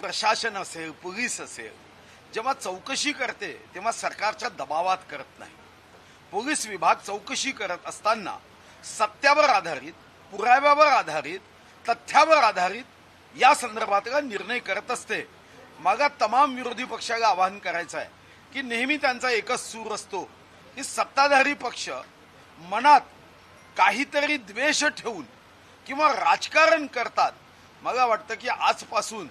प्रशासन असेल पोलीस असेल जेव्हा चौकशी करते तेव्हा सरकारच्या दबावात करत नाही. पोलीस विभाग चौकशी करत असताना सत्यावर आधारित पुराव्यावर आधारित तथ्यावर आधारित या संदर्भातला निर्णय करत असते. मग तमाम विरोधी पक्षाला आवाहन करायचं आहे की नेहमी त्यांचा एकच सूर असतो की सत्ताधारी पक्ष मनात काहीतरी द्वेष ठेवून किंवा राजकारण करतात. मला वाटतं की आजपासून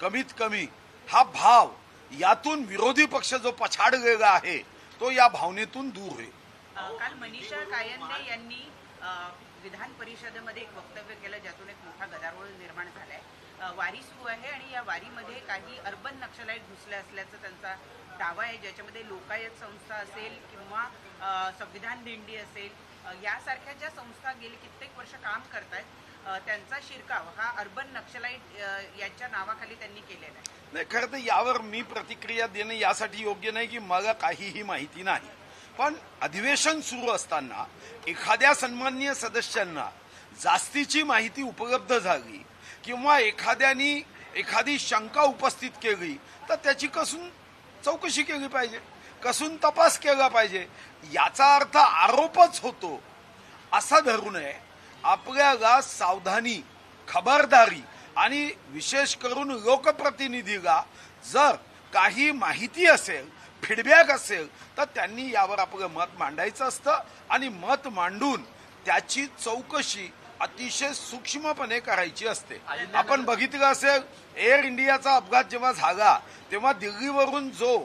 कमीत कमी हा भाव यातून विरोधी पक्ष जो पछाडलेला आहे तो या भावनेतून दूर होईल काल मनीषा कायंदे यांनी विधान परिषदेमध्ये एक वक्तव्य केलं ज्यातून एक मोठा गदारोळ निर्माण झालाय. वारी सुरू आहे आणि या वारीमध्ये काही अर्बन नक्षलाईट घुसले असल्याचा त्यांचा दावा आहे ज्याच्यामध्ये लोकायत संस्था असेल किंवा संविधान दिंडी असेल यासारख्या ज्या संस्था गेली कित्येक वर्ष काम करतायत त्यांचा शिरकाव हा अर्बन नक्षलाईट यांच्या नावाखाली त्यांनी केलेला आहे. नाही खरं तर यावर मी प्रतिक्रिया देणं यासाठी योग्य नाही की मला काहीही माहिती नाही. पण अधिवेशन सुरू असताना एखाद्या सन्मान्य सदस्यांना जास्तीची माहिती उपलब्ध झाली किंवा एखाद्यानी एखादी शंका उपस्थित केली तर त्याची कसून चौकशी केली पाहिजे कसून तपास केला पाहिजे याचा अर्थ आरोपच होतो असा धरू नये. आपल्याला सावधानी खबरदारी आणि विशेष करून लोकप्रतिनिधीला जर काही माहिती असेल फीडबॅक असेल तर त्यांनी यावर आपलं मत मांडायचं असतं आणि मत मांडून त्याची चौकशी अतिशय सूक्ष्मपणे करायची असते. आपण बघितलं असेल एअर इंडियाचा अपघात जेव्हा झाला तेव्हा दिल्लीवरून जो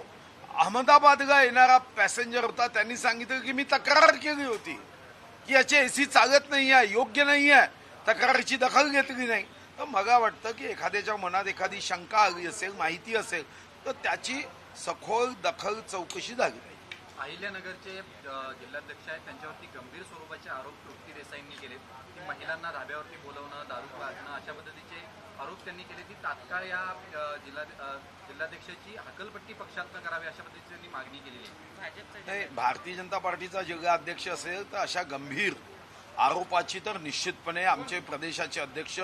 अहमदाबादला येणारा पॅसेंजर होता त्यांनी सांगितलं की मी तक्रार केली होती. की याची एसी चालत नाही आहे योग्य नाही आहे तक्रारीची दखल घेतली नाही. तर मला वाटतं की एखाद्याच्या मनात एखादी शंका आली असेल माहिती असेल तर त्याची सखोल दखल चौकशी झाली अहिल्यानगरचे जिल्हाध्यक्ष आहेत. त्यांच्यावरती गंभीर स्वरूपाचे आरोप तृप्ती देसाईंनी केले की महिलांना धाब्यावरती बोलवणं दारू पाजणं अशा पद्धतीचे आरोप त्यांनी केले की तात्काळ या जिल्हा जिल्हाध्यक्षाची हकलपट्टी पक्षात करावी अशा पद्धतीची त्यांनी मागणी केलेली आहे. भारतीय जनता पार्टीचा जिल्हा अध्यक्ष असेल तर अशा गंभीर आरोपाची तर निश्चितपणे आमचे प्रदेशाचे अध्यक्ष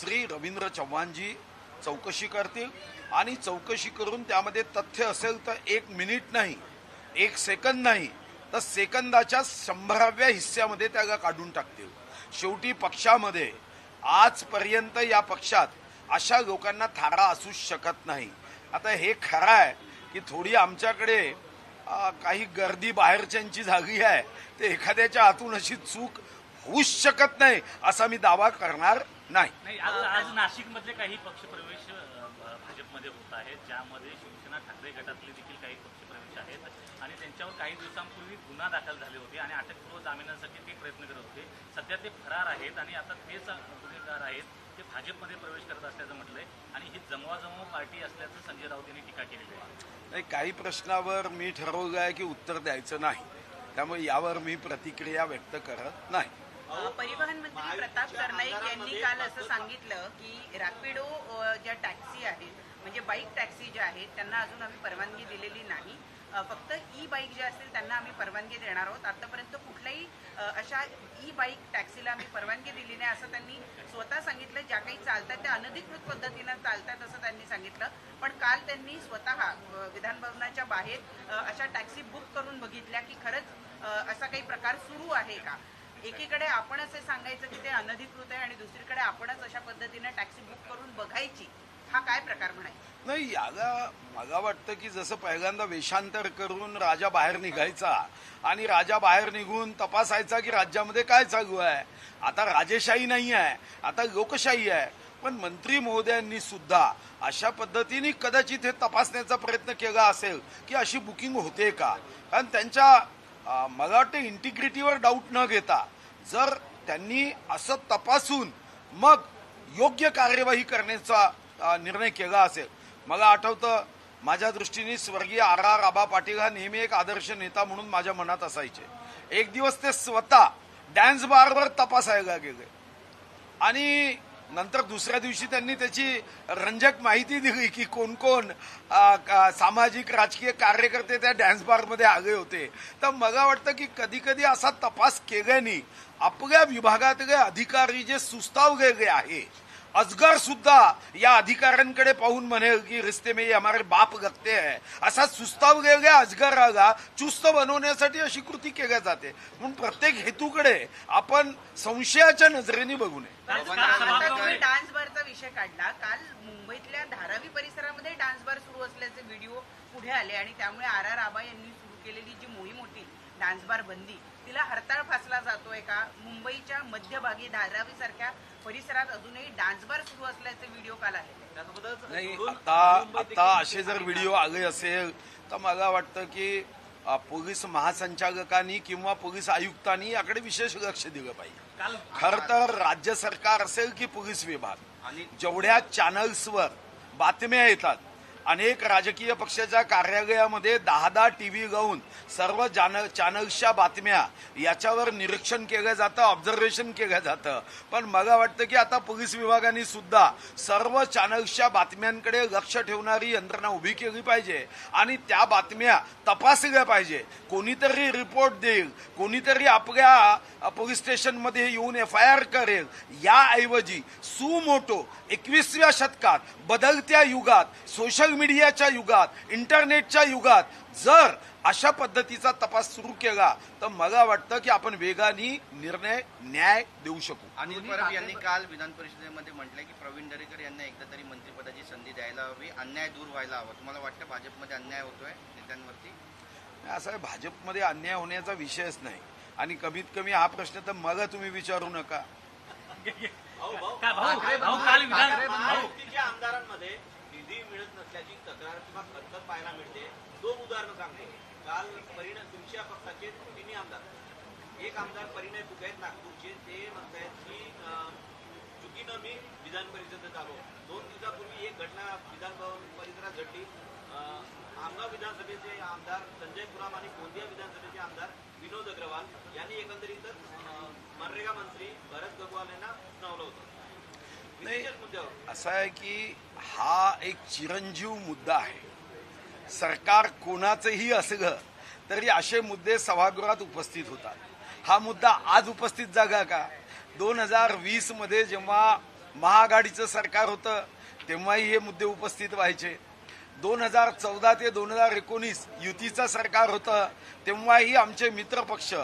श्री रवींद्र चव्हाणजी चौकशी करतील. आणि चौकशी करून त्यामध्ये तथ्य असेल तर एक मिनिट नाही. एक सेकंद नाही तर सेकंदाच्या शंभराव्या हिस्स्यामध्ये त्याला काढून टाकतील. शेवटी पक्षामध्ये आजपर्यंत या पक्षात अशा लोकांना थारा असूच शकत नाही. आता हे खरं आहे की थोडी आमच्याकडे काही गर्दी बाहेरच्यांची झाली आहे ते एखाद्याच्या हातून अशी चूक होऊच शकत नाही असा मी दावा करणार नाही. नाही आज आज नाशिक मधले काही पक्षप्रवेश अ, भ- भाजपमध्ये होत आहेत ज्यामध्ये शिवसेना ठाकरे गटातले देखील काही पक्षप्रवेश आहेत आणि त्यांच्यावर काही दिवसांपूर्वी गुन्हा दाखल झाले होते आणि अटकपूर्व जामिनासाठी ते प्रयत्न करत होते. सध्या ते फरार आहेत आणि आता तेच गुन्हेगार आहेत ते भाजपमध्ये प्रवेश करत असल्याचं म्हटलंय आणि ही जमवाजमव पार्टी असल्याचं संजय राऊत यांनी टीका केलेली आहे. नाही काही प्रश्नावर मी ठरवलं आहे की उत्तर द्यायचं नाही. त्यामुळे यावर मी प्रतिक्रिया व्यक्त करत नाही. परिवहन मंत्री प्रताप सरनाईक यांनी काल असं सांगितलं की रॅपिडो ज्या टॅक्सी आहेत म्हणजे बाईक टॅक्सी ज्या आहेत त्यांना अजून आम्ही परवानगी दिलेली नाही. फक्त ई बाईक ज्या असतील त्यांना आम्ही परवानगी देणार आहोत. आतापर्यंत कुठल्याही अशा ई बाईक टॅक्सीला आम्ही परवानगी दिली नाही असं त्यांनी स्वतः सांगितलं. ज्या काही चालतात त्या अनधिकृत पद्धतीनं चालतात असं त्यांनी सांगितलं. पण काल त्यांनी स्वतः अ, विधान भवनाच्या बाहेर अशा टॅक्सी बुक करून बघितल्या की खरंच असा काही प्रकार सुरू आहे का? एकीकडे आपण असे सांगायचं की ते अनधिकृत आहे आणि दुसरीकडे आपणच अशा पद्धतीने टॅक्सी बुक करून बघायची हा काय प्रकार म्हणायचा? नाही याला मला वाटतं की जसं पहिल्यांदा वेषांतर करून राजा बाहेर निघायचा आणि राजा बाहेर निघून तपासायचा की राज्यामध्ये काय चालू आहे. आता राजेशाही नाही आहे आता लोकशाही आहे. पण मंत्री महोदयांनी सुद्धा अशा पद्धतीने कदाचित हे तपासण्याचा प्रयत्न केला असेल की अशी बुकिंग होते का? कारण त्यांच्या मला वाटतं इंटिग्रिटीवर डाऊट न घेता जर त्यांनी असं तपासून मग योग्य कार्यवाही करण्याचा निर्णय केला असेल. मला आठवतं माझ्या दृष्टीने स्वर्गीय आर आर आबा पाटील हा नेहमी एक आदर्श नेता म्हणून माझ्या मनात असायचे. एक दिवस ते स्वतः डॅन्स बारवर तपासायला गेले. आणि नंतर दुसऱ्या दिवशी त्यांनी त्याची रंजक माहिती दिली की कोण कोण का- सामाजिक राजकीय कार्यकर्ते त्या डॅन्स बारमध्ये आले होते. तर मला वाटतं की कधी कधी असा तपास केल्याने आपल्या विभागातले अधिकारी जे सुस्ताव गेले आहे अजगर सुद्धा या अधिकाऱ्यांकडे पाहून म्हणेल की रिश्ते में ये हमारे बाप गगते आहे असा सुस्ताव गेल्या अजगराला चुस्त बनवण्यासाठी अशी कृती केल्या जाते. म्हणून प्रत्येक हेतूकडे आपण संशयाच्या नजरेने बघू नये डान्स बारचा विषय काढला. काल मुंबईतल्या धारावी परिसरामध्ये डान्स बार सुरू असल्याचे व्हिडिओ पुढे आले आणि त्यामुळे आर आर आबा यांनी सुरू केलेली जी मोहीम होती डान्स बार बंदी. तिला हरताळ फासला जातोय का? मुंबईच्या मध्यभागी धारावी सारख्या परिसरात अजूनही डान्स बार सुरू असल्याचे व्हिडिओ काल आले. नाही आता आता असे जर व्हिडिओ आले असेल तर मला वाटतं की पोलीस महासंचालकांनी किंवा पोलीस आयुक्तांनी याकडे विशेष लक्ष दिलं पाहिजे. खर तर राज्य सरकार असेल की पोलीस विभाग? जेवढ्या चॅनल्सवर बातम्या येतात अनेक राजकीय पक्षाच्या कार्यालयामध्ये दहा दहा टीव्ही गाऊन सर्व जान चॅनल्सच्या बातम्या याच्यावर निरीक्षण केलं जातं ऑब्झर्वेशन केलं जातं. पण मला वाटतं की आता पोलीस विभागाने सुद्धा सर्व चॅनल्सच्या बातम्यांकडे लक्ष ठेवणारी यंत्रणा उभी केली पाहिजे आणि त्या बातम्या तपासल्या पाहिजे. कोणीतरी रिपोर्ट देईल कोणीतरी आपल्या पोलीस स्टेशनमध्ये येऊन एफ आय आर करेल. याऐवजी सुमोटो एकवीसव्या शतकात बदलत्या युगात सोशल मीडियाच्या युगात इंटरनेटच्या युगात जर अशा पद्धतीचा तपास सुरू केला तर मला वाटतं की आपण वेगाने निर्णय न्याय देऊ शकू. अनिल परब यांनी काल विधान परिषदेमध्ये म्हटलंय की प्रवीण दरेकर यांना एकदा तरी मंत्रिपदाची संधी द्यायला हवी अन्याय दूर व्हायला हवा. तुम्हाला वाटतं भाजपमध्ये अन्याय होतोय नेत्यांवरती? असं आहे, भाजपमध्ये अन्याय होण्याचा विषयच नाही. आणि कमीत कमी हा प्रश्न तर मला तुम्ही विचारू नका. काल विधान सांगतो काल परिणय तुमच्या पक्षाचे तिन्ही आमदार एक आमदार परिणय फुके आहेत नागपूरचे ते म्हणतायत की चुकीनं मी विधान परिषदेत आलो. दोन दिवसापूर्वी एक घटना विधान परिसरात घडली. आमगाव विधानसभेचे आमदार संजय पुराम आणि गोंदिया विधानसभेचे आमदार विनोद अग्रवाल यांनी एकंदरीतच अं, मनरेगा मंत्री भरत गगवाल यांना सुनावलं होतं. नाही. असं आहे की हा एक चिरंजीव मुद्दा आहे. सरकार कोणाचंही असलं तरी असे मुद्दे सभागृहात उपस्थित होतात. हा मुद्दा आज उपस्थित जागा का? दोन हजार वीसमध्ये जेव्हा महाआघाडीचं सरकार होतं तेव्हाही हे मुद्दे उपस्थित व्हायचे. दोन हजार चौदा ते दोन हजार एकोणीस युतीचं सरकार होतं तेव्हाही आमचे मित्रपक्ष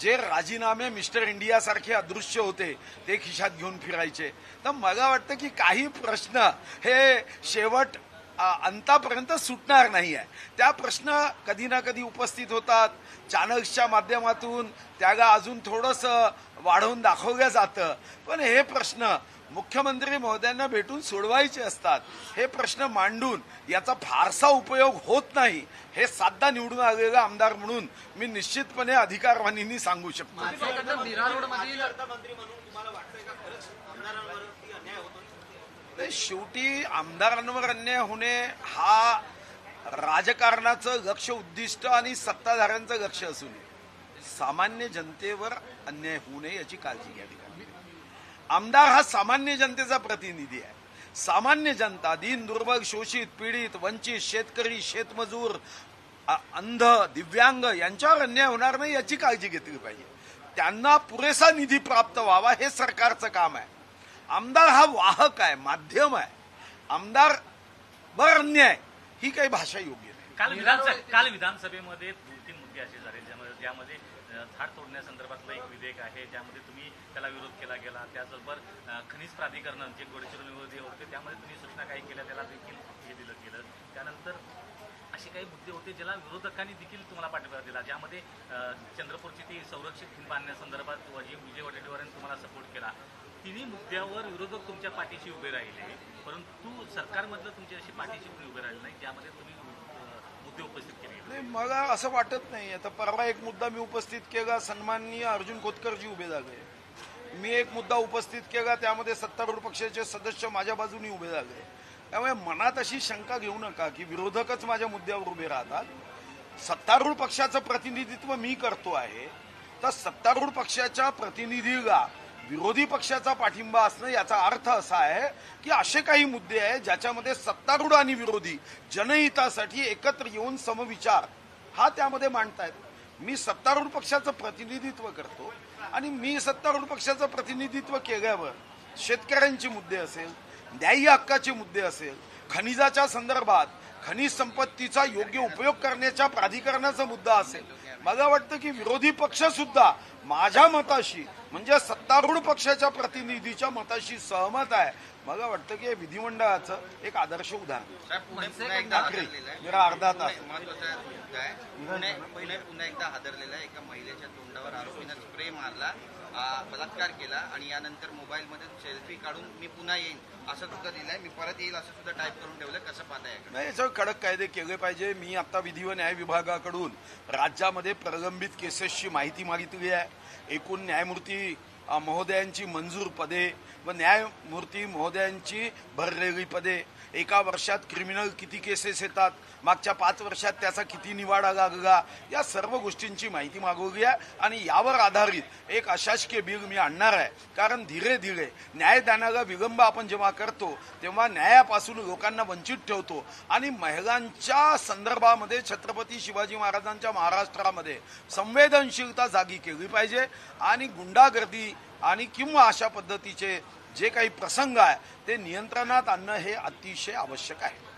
जे राजीनामे मिस्टर इंडियासारखे अदृश्य होते ते खिशात घेऊन फिरायचे. तर मला वाटतं की काही प्रश्न हे शेवट अंतापर्यंत सुटणार नाही आहे त्या प्रश्न कधी ना कधी उपस्थित होतात. चॅनल्सच्या माध्यमातून त्याला अजून थोडंसं वाढवून दाखवलं जातं. पण हे प्रश्न मुख्यमंत्री महोदयांना भेटून सोडवायचे असतात. हे प्रश्न मांडून याचा फारसा उपयोग होत नाही. हे साधा निवडून आलेला आमदार म्हणून मी निश्चितपणे अधिकारवाणींनी सांगू शकतो. शेवटी आमदारांवर अन्याय होणे हा राजकारणाचं लक्ष उद्दिष्ट आणि सत्ताधाऱ्यांचं लक्ष असू नये सामान्य जनतेवर अन्याय होऊ नये याची काळजी घ्यावी आमदार हा सामान्य जनतेचा प्रतिनिधी आहे. सामान्य जनता दीन दुर्बल शोषित पीडित वंचित शेतकरी शेतमजूर अंध दिव्यांग यांच्यावर अन्याय होणार नाही याची काळजी घेतली पाहिजे. त्यांना पुरेसा निधी प्राप्त व्हावा हे सरकारचं काम आहे. आमदार हा वाहक आहे माध्यम आहे. आमदार बर अन्याय ही काही भाषा योग्य नाही. काल विधानसभा काल विधानसभेमध्ये दोन तीन मुद्दे असे झाले ज्यामध्ये ज्यामध्ये झाड तोडण्यासंदर्भातलं एक विधेयक आहे ज्यामध्ये तुम्ही त्याला विरोध केला गेला. त्याचबरोबर खनिज प्राधिकरण जे गडचिरोली विरोधी होते त्यामध्ये तुम्ही सूचना काही केल्या त्याला देखील हे दिलं गेलं. त्यानंतर असे काही मुद्दे होते ज्याला विरोधकांनी देखील तुम्हाला पाठिंबा दिला ज्यामध्ये चंद्रपूरची ती संरक्षित खिंड बांधण्यासंदर्भात विजय वडेट्टीवारांनी तुम्हाला सपोर्ट केला. तिन्ही मुद्द्यावर विरोधक तुमच्या पाठीशी उभे राहिले. परंतु सरकारमधलं तुमच्या अशी पाठीशी कोणी उभे राहिले नाही त्यामध्ये तुम्ही मुद्दे उपस्थित केले नाही मला असं वाटत नाही. आता परवा एक मुद्दा मी उपस्थित केला सन्माननीय अर्जुन खोतकरजी उभे झाले. मी एक मुद्दा उपस्थित केला त्यामध्ये सत्तारूढ पक्षाचे सदस्य माझ्या बाजूनी उभे झाले. त्यामुळे मनात अशी शंका घेऊ नका की विरोधकच माझ्या मुद्द्यावर उभे राहतात. सत्तारूढ पक्षाचं प्रतिनिधित्व मी करतो आहे. तर सत्तारूढ पक्षाच्या प्रतिनिधीला विरोधी पक्षाचा पाठिंबा असणं याचा अर्थ असा आहे की असे काही मुद्दे आहेत ज्याच्यामध्ये सत्तारूढ आणि विरोधी जनहितासाठी एकत्र येऊन समविचार हा त्यामध्ये मांडतायत. मी सत्तारूढ पक्षाचं प्रतिनिधित्व करतो आणि मी सत्तारूढ पक्षाचं प्रतिनिधित्व केल्यावर शेतकऱ्यांचे मुद्दे असेल न्याय्य हक्काचे मुद्दे असेल खनिजाच्या संदर्भात खनिज संपत्तीचा योग्य उपयोग करण्याच्या प्राधिकरणाचा मुद्दा असेल मला वाटतं की विरोधी पक्ष सुद्धा माझ्या मताशी म्हणजे सत्तारूढ पक्षाच्या प्रतिनिधीच्या मताशी सहमत आहे. मला वाटतं की हे विधिमंडळाचं एक आदर्श उदाहरण. ठाकरे, जरा अर्धा तास. पुन्हा एकदा हादरलेला एका महिलेच्या तोंडावर आरोपीनं स्प्रे मारला आ, बलात्कार केला आणि यानंतर मोबाईलमध्ये सेल्फी काढून मी पुन्हा येईन असं सुद्धा दिलंय. मी परत येईल असं सुद्धा टाईप करून ठेवलंय कसं पाहताय? नाही याच्यावर कडक कायदे केले पाहिजे. मी आता विधी व न्याय विभागाकडून राज्यामध्ये प्रलंबित केसेसची माहिती मागितली आहे. एकूण न्यायमूर्ती महोदयांची मंजूर पदे व न्यायमूर्ती महोदयांची भरलेली पदे. एका वर्षात क्रिमिनल किती केसेस येतात? मागच्या पाच वर्षात त्याचा किती निवाडा लागला या सर्व गोष्टींची माहिती मागवली आहे आणि यावर आधारित एक अशासकीय बिल मी आणणार आहे. कारण धीरे धीरे न्यायदानाला विलंब आपण जेव्हा करतो तेव्हा न्यायापासून लोकांना वंचित ठेवतो. आणि महिलांच्या संदर्भामध्ये छत्रपती शिवाजी महाराजांच्या महाराष्ट्रामध्ये संवेदनशीलता जागी केली पाहिजे आणि गुंडागर्दी आणि किंवा अशा पद्धतीचे जे काही प्रसंग आहे ते नियंत्रणात आणणं हे अतिशय आवश्यक आहे.